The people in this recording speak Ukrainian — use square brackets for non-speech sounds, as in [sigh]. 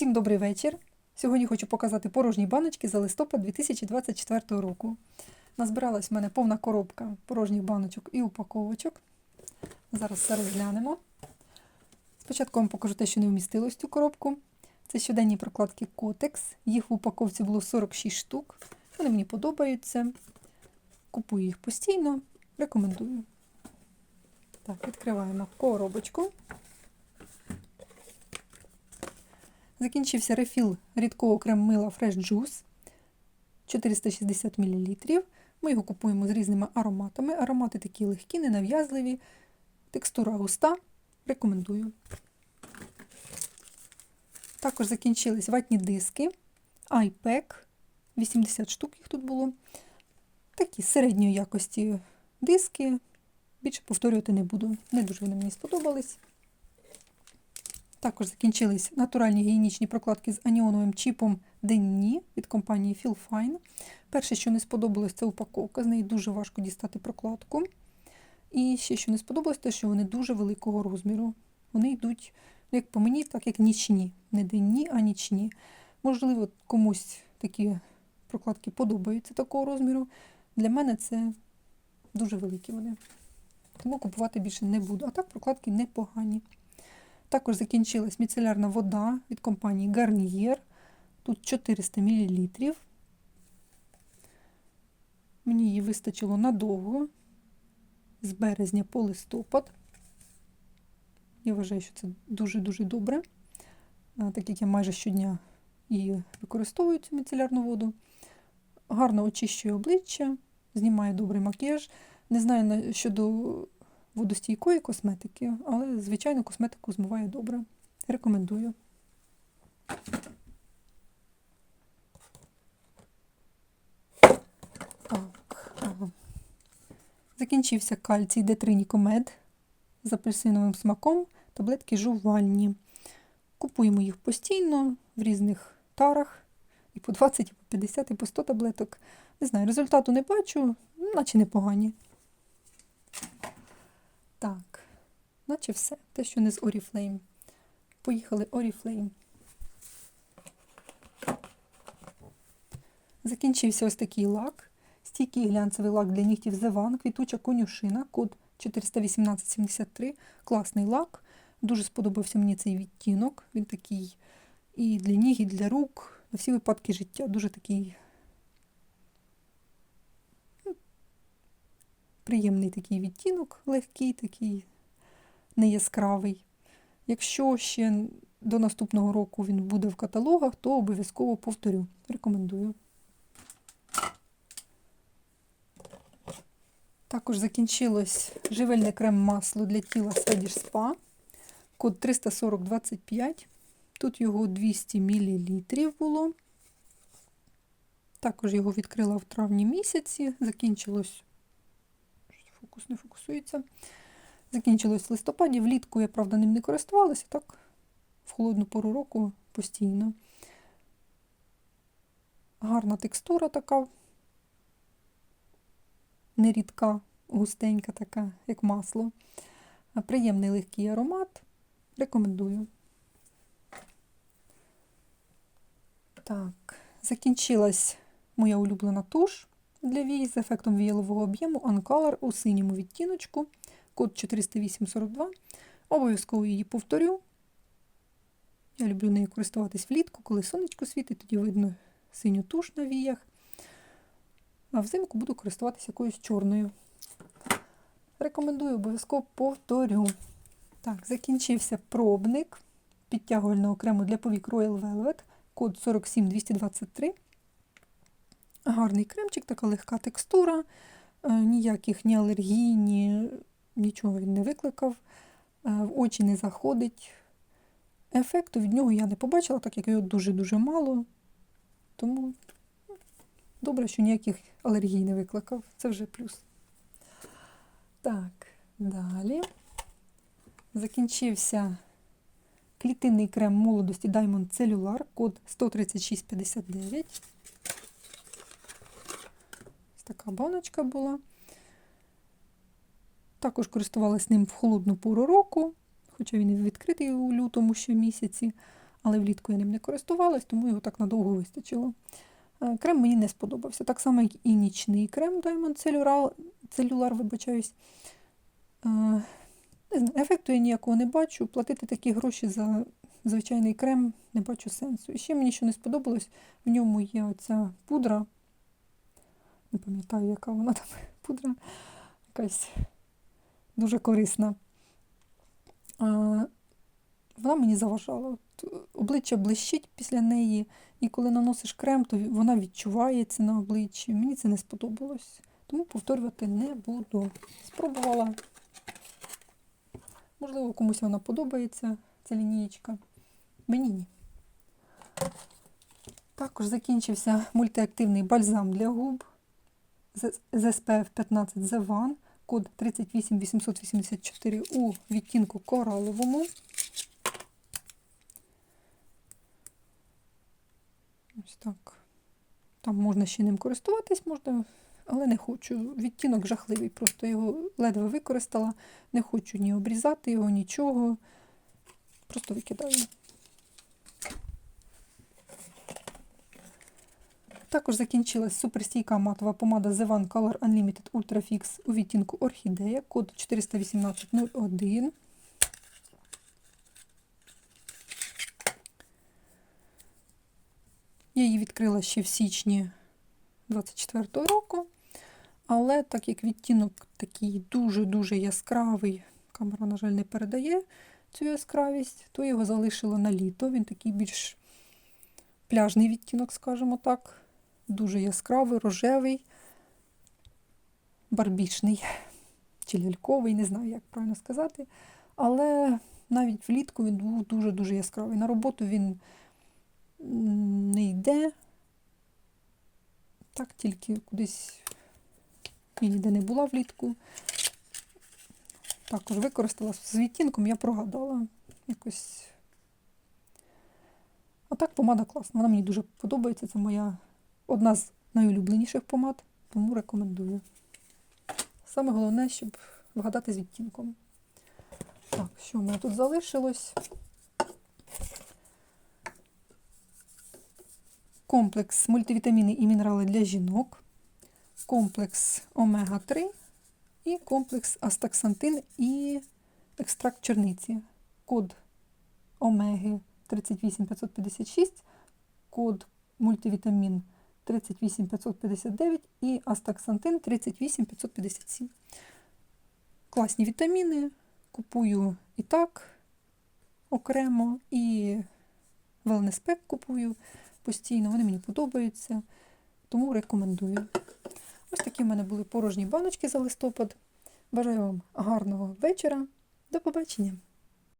Всім добрий вечір. Сьогодні хочу показати порожні баночки за листопад 2024 року. Назбиралась в мене повна коробка порожніх баночок і упаковочок. Зараз все розглянемо. Спочатку вам покажу те, що не вмістилось цю коробку. Це щоденні прокладки Котекс. Їх в упаковці було 46 штук. Вони мені подобаються. Купую їх постійно, рекомендую. Так, відкриваємо коробочку. Закінчився рефіл рідкого крем-мила Fresh Juice 460 мл. Ми його купуємо з різними ароматами. Аромати такі легкі, ненав'язливі, текстура густа. Рекомендую. Також закінчились ватні диски iPack. 80 штук їх тут було. Такі середньої якості диски. Більше повторювати не буду. Не дуже вони мені сподобались. Також закінчились натуральні гігієнічні прокладки з аніоновим чіпом Денні від компанії Feelfine. Перше, що не сподобалось, це упаковка. З неї дуже важко дістати прокладку. І ще, що не сподобалось, те, що вони дуже великого розміру. Вони йдуть, ну, як по мені, так як нічні. Не денні, а нічні. Можливо, комусь такі прокладки подобаються такого розміру. Для мене це дуже великі вони. Тому купувати більше не буду. А так прокладки непогані. Також закінчилась міцелярна вода від компанії Garnier. Тут 400 мл. Мені її вистачило надовго, з березня по листопад. Я вважаю, що це дуже-дуже добре, так як я майже щодня її використовую цю міцелярну воду. Гарно очищує обличчя, знімає добрий макіяж. Не знаю щодо водостійкої косметики, але, звичайно, косметику змиває добре. Рекомендую. Так. Закінчився кальцій Детринікомед з апельсиновим смаком, таблетки жувальні. Купуємо їх постійно в різних тарах. І по 20, і по 50, і по 100 таблеток. Не знаю, результату не бачу, наче непогані. Так, наче все. Те, що не з Oriflame. Поїхали Oriflame. Закінчився ось такий лак. Стійкий глянцевий лак для нігтів One, квітуча конюшина, код 41873. Класний лак. Дуже сподобався мені цей відтінок. Він такий і для ніг, і для рук. На всі випадки життя. Дуже такий приємний такий відтінок, легкий, такий неяскравий. Якщо ще до наступного року він буде в каталогах, то обов'язково повторю. Рекомендую. Також закінчилось живельне крем-масло для тіла Swedish Spa. Код 34025. Тут його 200 мл було. Також його відкрила в травні місяці. Закінчилось фокус не фокусується. Закінчилось в листопаді. Влітку я, правда, ним не користувалася, так в холодну пору року постійно. Гарна текстура така, нерідка, густенька така, як масло. Приємний легкий аромат. Рекомендую. Так, закінчилась моя улюблена туш для вій з ефектом віялового об'єму Uncolor у синьому відтіночку, код 40842. Обов'язково її повторю. Я люблю нею користуватись влітку, коли сонечко світить, тоді видно синю туш на віях. А взимку буду користуватися якоюсь чорною. Рекомендую обов'язково повторю. Так, закінчився пробник підтягувального крему для повік Royal Velvet, код 47223. Гарний кремчик, така легка текстура, ніяких ні алергій, ні нічого він не викликав, в очі не заходить. Ефекту від нього я не побачила, так як його дуже-дуже мало. Тому добре, що ніяких алергій не викликав. Це вже плюс. Так, далі. Закінчився клітинний крем молодості Diamond Cellular, код 13659. Така баночка була. Також користувалась ним в холодну пору року, хоча він і відкритий у лютому щомісяці. але влітку я ним не користувалась, тому його так надовго вистачило. Е, Крем мені не сподобався. Так само, як і нічний крем Diamond Cellular, Cellular вибачаюсь. Е, Не знаю, ефекту я ніякого не бачу. Платити такі гроші за звичайний крем не бачу сенсу. І ще мені що не сподобалось, в ньому є оця пудра. Не пам'ятаю, яка вона там [laughs] пудра. Якась дуже корисна. А, вона мені заважала. От, обличчя блищить після неї, і коли наносиш крем, то вона відчувається на обличчі. Мені це не сподобалось. Тому повторювати не буду. Спробувала. Можливо, комусь вона подобається, ця лінієчка. Мені ні. Також закінчився мультиактивний бальзам для губ з SPF 15 The One, код 38884 у відтінку кораловому. Ось так. Там можна ще ним користуватись, можна, але не хочу. Відтінок жахливий, просто його ледве використала. Не хочу ні обрізати його, нічого. Просто викидаю. Також закінчилась суперстійка матова помада The One Color Unlimited Ultra Fix у відтінку Орхідея, код 41801. Я її відкрила ще в січні 24 року, але так як відтінок такий дуже-дуже яскравий, камера, на жаль, не передає цю яскравість, то його залишила на літо. Він такий більш пляжний відтінок, скажімо так, дуже яскравий, рожевий, барбічний чи ляльковий, не знаю, як правильно сказати. Але навіть влітку він був дуже-дуже яскравий. На роботу він не йде. Так, тільки кудись я ніде не була влітку. Також використала з відтінком, я прогадала якось. А так помада класна. Вона мені дуже подобається. Це моя одна з найулюбленіших помад, тому рекомендую. Саме головне, щоб вгадати з відтінком. Так, що в мене тут залишилось? Комплекс мультивітаміни і мінерали для жінок, комплекс омега-3 і комплекс астаксантин і екстракт черниці. Код омеги 38556, код мультивітамін 38559 і астаксантин 38557. Класні вітаміни. Купую і так окремо, і Pack купую постійно, вони мені подобаються, тому рекомендую. Ось такі в мене були порожні баночки за листопад. Бажаю вам гарного вечора. До побачення!